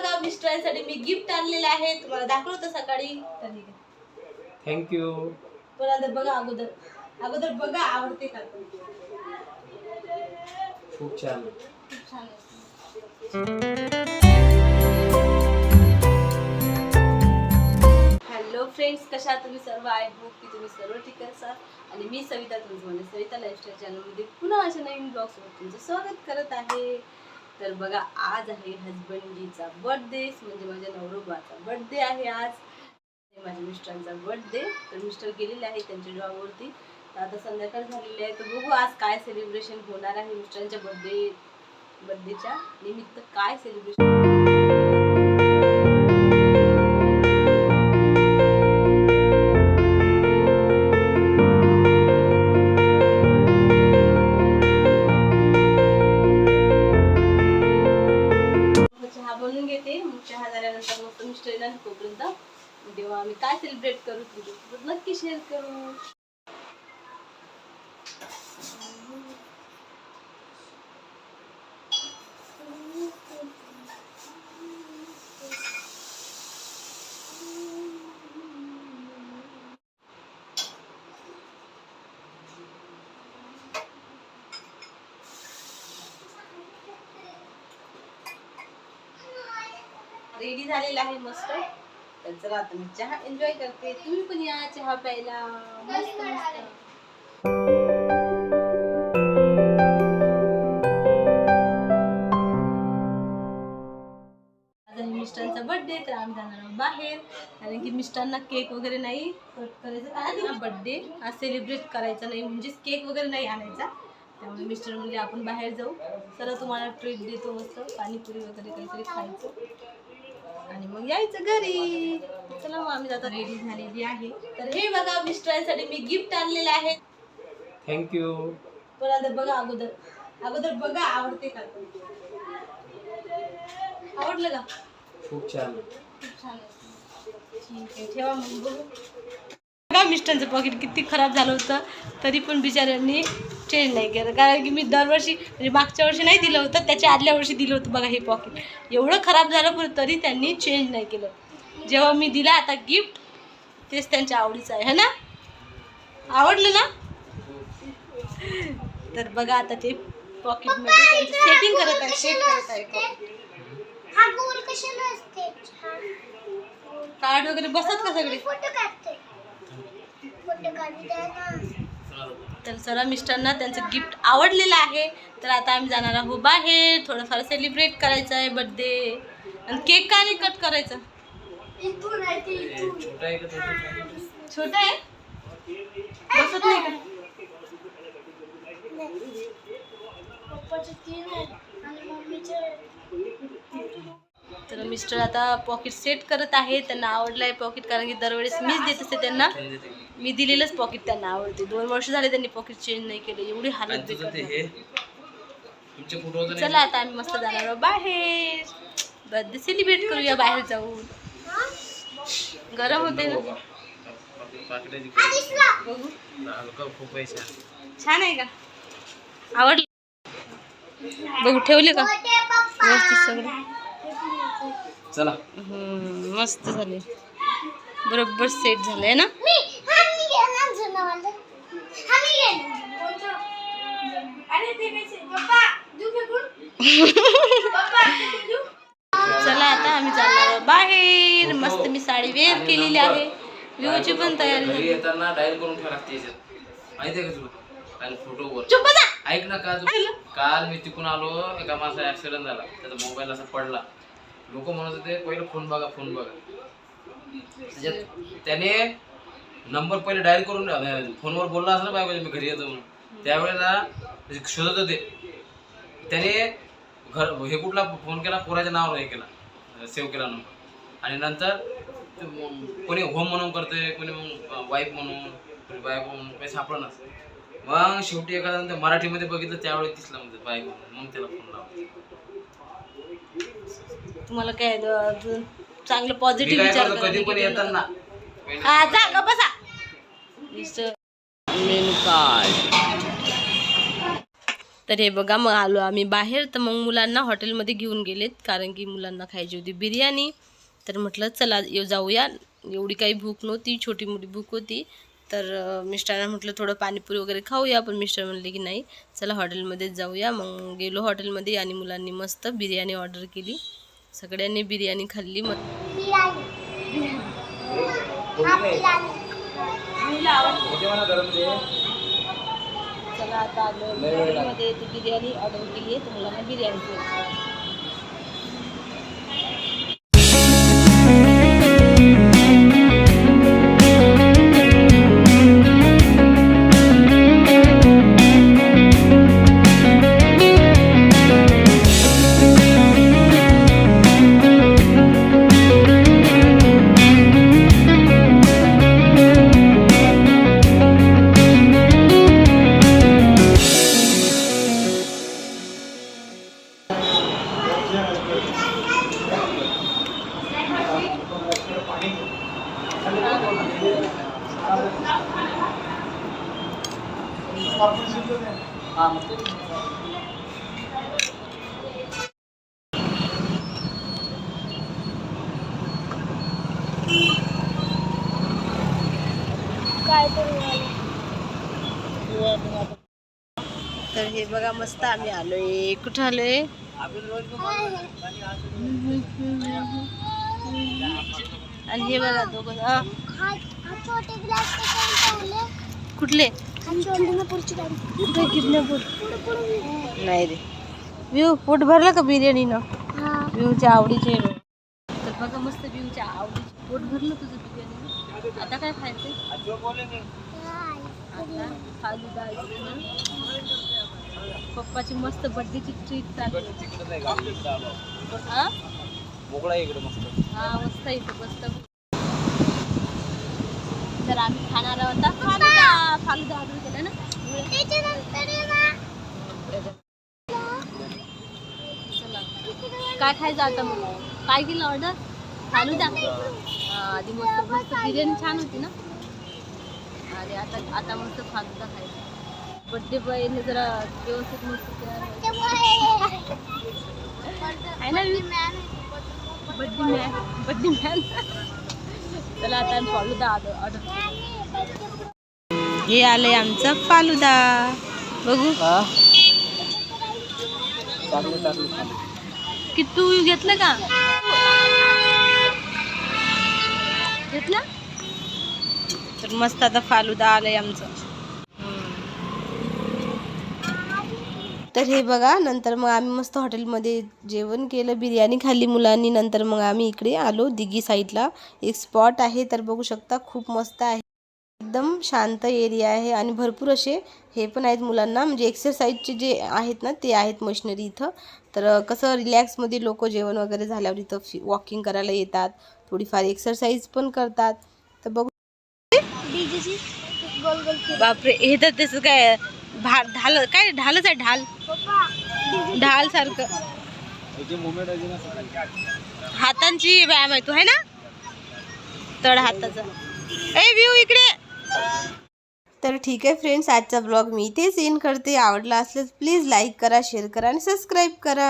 बघा मिस्टरांसाठी मी गिफ्ट आणलेलं आहे. तुम्हाला दाखवलं होतं सकाळी. तर ठीक आहे थँक्यू आता बघा अगोदर. अगोदर बघा आवडते का. खूप छान. खूप छान. हॅलो फ्रेंड्स कशा तुम्ही सर्व? आय होप की तुम्ही सर्व ठीक असाल आणि मी सविता तुमचं सविता लाईफस्टाईल चॅनलमध्ये पुन्हा अशा नवीन ब्लॉग्सवर तुमचं स्वागत करत आहे. तर बघा आज आहे हजबंडीचा बर्थडे म्हणजे माझ्या नवरोबाचा बर्थडे आहे आज. माझ्या मिस्टरांचा बर्थडे तर मिस्टर गेलेले आहे त्यांच्या जॉबवरती आता संध्याकाळ झालेली आहे. तर बघू आज काय सेलिब्रेशन होणार आहे मिस्टरांच्या बर्थडे बर्थडेच्या निमित्त काय सेलिब्रेशन नक्की शेअर करू. रेडी झालेला आहे मस्त. तर चला आता मी चहा एन्जॉय करते. तुम्ही पण या चहा प्यायला. मस्त मस्त. मिस्टरांचा बर्थडे तर आम्ही जाणार बाहेर. कारण की मिस्टरांना केक वगैरे नाही कट करायचं बर्थडे हा सेलिब्रेट करायचा नाही म्हणजेच केक वगैरे नाही आणायचा. त्यामुळे मिस्टर म्हणले आपण बाहेर जाऊ. तर तुम्हाला ट्रीट देतो मस्त. पाणीपुरी वगैरे काहीतरी खायचं. आणि मग यायचं घरी. चला मग आम्ही आता रेडी झालेली आहे. तर हे बघा मिस्टरांसाठी मी गिफ्ट आणलेलं आहे. थँक्यू पण आता बघा अगोदर. अगोदर बघा आवडते का. आवडलं का? खूप छान. खूप छान. ठीक आहे ठेवा मग बघू. बघा मिस्टरांचं पॉकेट किती खराब झालं होतं. तरी पण बिचाऱ्यांनी चेंज नाही केलं. कारण की मी दरवर्षी म्हणजे मागच्या वर्षी नाही दिलं होतं त्याच्या आदल्या वर्षी दिलं होतं बघा हे पॉकेट एवढं खराब झालं पण तरी त्यांनी चेंज नाही केलं. जेव्हा मी दिला आता गिफ्ट तेच त्यांच्या आवडीचं आहे है ना? आवडलं ना? तर बघा आता ते पॉकेटमध्ये सेटिंग करत आहे सेट करत आहे. कार्ड वगैरे बसतात का सगळे? तर चला मिस्टरांना त्यांचं गिफ्ट आवडलेलं आहे. तर आता आम्ही जाणार आहोत बाहेर. थोडंफार सेलिब्रेट करायचं आहे बर्थडे आणि केक का नाही कट करायचा छोटा आहे का तो? छोटा आहे? बसत नाही का? पप्पाचे तीन आहेत आणि मम्मीचे तर मिस्टर आता पॉकेट सेट करत आहे त्यांना आवडलं आहे पॉकेट कारण की दरवेळेस मीच देत असते त्यांना. मी दिलेलंच पॉकेट त्यांना आवडते. दोन वर्ष झाले त्यांनी पॉकेट चेंज नाही केलं एवढी हालत चला आता आम्ही मस्त जाणार आहोत. बाहेर. बर्थडे सेलिब्रेट करूया बाहेर जाऊन. गरम होते ना. बघू खूप पैसा छान आहे का? आवडलं? बघू ठेवले का? व्यवस्थित सगळं. चला. हम्म, मस्त झाले. बरोबर सेट झालंय ना? हा हा चला आता आम्ही आहोत बाहेर. मस्त मी साडी वेअर केलेली आहे. व्ह्यूची पण तयारी घरी येताना डायल करून ठेवा लागते याच्यात. माहिती आहे का तुला? आणि फोटोवर. ऐक ना का काल मी तिकून आलो एका माणसा ऍक्सिडेंट झाला. त्याचा मोबाईल असा पडला. लोक म्हणत होते पहिलं फोन बघा फोन बघा. त्याच्यात त्याने नंबर पहिले डायल करून फोनवर बोलला असं पाहिजे मी घरी येतो म्हणून. त्यावेळेला शोधत होते. त्याने घर हे कुठला फोन केला? पोराच्या नावावर हे केला. सेव्ह केला नंबर आणि नंतर कोणी होम म्हणून करते कोणी मग वाईफ म्हणून कोणी बायको म्हणून काही सापडणार मग शेवटी एखादा ते मराठीमध्ये बघितलं त्यावेळी दिसला म्हणजे बायको म्हणून. मग त्याला फोन लावला. तुम्हाला काय द- चांगलं पॉझिटिव्ह विचार करतो करा, कधी पण negative येतात ना नका. हा जा ग बसा. मेनू कार्ड तर हे बघा मग आलो आम्ही बाहेर. तर मग मुलांना हॉटेलमध्ये घेऊन गेलेत कारण की मुलांना खायची होती बिर्याणी. तर म्हटलं चला येऊ जाऊया. एवढी काही भूक नव्हती छोटी मोठी भूक होती. तर मिस्टरांना म्हटलं थोडं पाणीपुरी वगैरे खाऊया. पण मिस्टर म्हणले की नाही चला हॉटेलमध्येच जाऊया. मग गेलो हॉटेलमध्ये आणि मुलांनी मस्त बिर्याणी ऑर्डर केली. सगळ्यांनी बिर्याणी खाल्ली मग. चला आता ती बिर्याणी ऑर्डर केली आहे मुलांना बिर्याणी तर हे बघा मस्त आम्ही आलोय. कुठं आलोय? आणि हे बघा दोघं कुठले? नाही रे. व्यू पोट भरलं का बिर्याणीनं? हा. व्ह्यूच्या आवडीचे. तर बघा मस्त व्ह्यूच्या आवडीचे. पोट भरलं तुझं बिर्याणी आता काय खायचंय? आता फालुदा. पप्पाची मस्त बर्थडेची ट्रीट चालू हा? मोकळा आहे इकडे मस्त. हा मस्त इथं मस्त. तर आम्ही खाणार आहोत. फालुदा फालुदा ऑर्डर केला ना? चला काय खायचं आता मग? काय केलं ऑर्डर फालुदा. द्या आधी मस्त मस्त बिर्याणी छान होती ना? अरे आता आता मस्त फालुदा खायचा. बड्डे बॉयने जरा व्यवस्थित मस्त आहे ना? बड्डे मॅन बड्डे मॅन चला आता आम्ही फालुदा ऑर्डर हे आलंय आमचा फालुदा. बघू. की तू घेतलं का? घेतलं? तर मस्त आता फालुदा आलंय आमचं. तर हे बघा नंतर मग आम्ही मस्त हॉटेलमध्ये जेवण केलं बिर्याणी खाल्ली मुलांनी. नंतर मग आम्ही इकडे आलो दिघी साईडला. एक स्पॉट आहे तर बघू शकता खूप मस्त आहे. एकदम शांत एरिया आहे आणि भरपूर असे हे पण आहेत मुलांना. म्हणजे एक्सरसाइजचे जे आहेत ना ते आहेत मशिनरी इथं. तर कसं रिलॅक्समध्ये लोक जेवण वगैरे झाल्यावर इथं फि वॉकिंग करायला येतात. थोडीफार एक्सरसाइज पण करतात. तर बघू. बापरे हे तर त्याचं काय भा ढाल काय ढालच आहे ढाल. ढाल सारखं. हातांची व्यायाम आहे तू आहे ना? तळ हाताचा. ए व्ह्यू इकडे. तर ठीक आहे फ्रेंड्स आजचा ब्लॉग मी इथेच एंड करते. आवडला असल्यास प्लीज लाईक करा शेअर करा आणि सबस्क्राईब करा.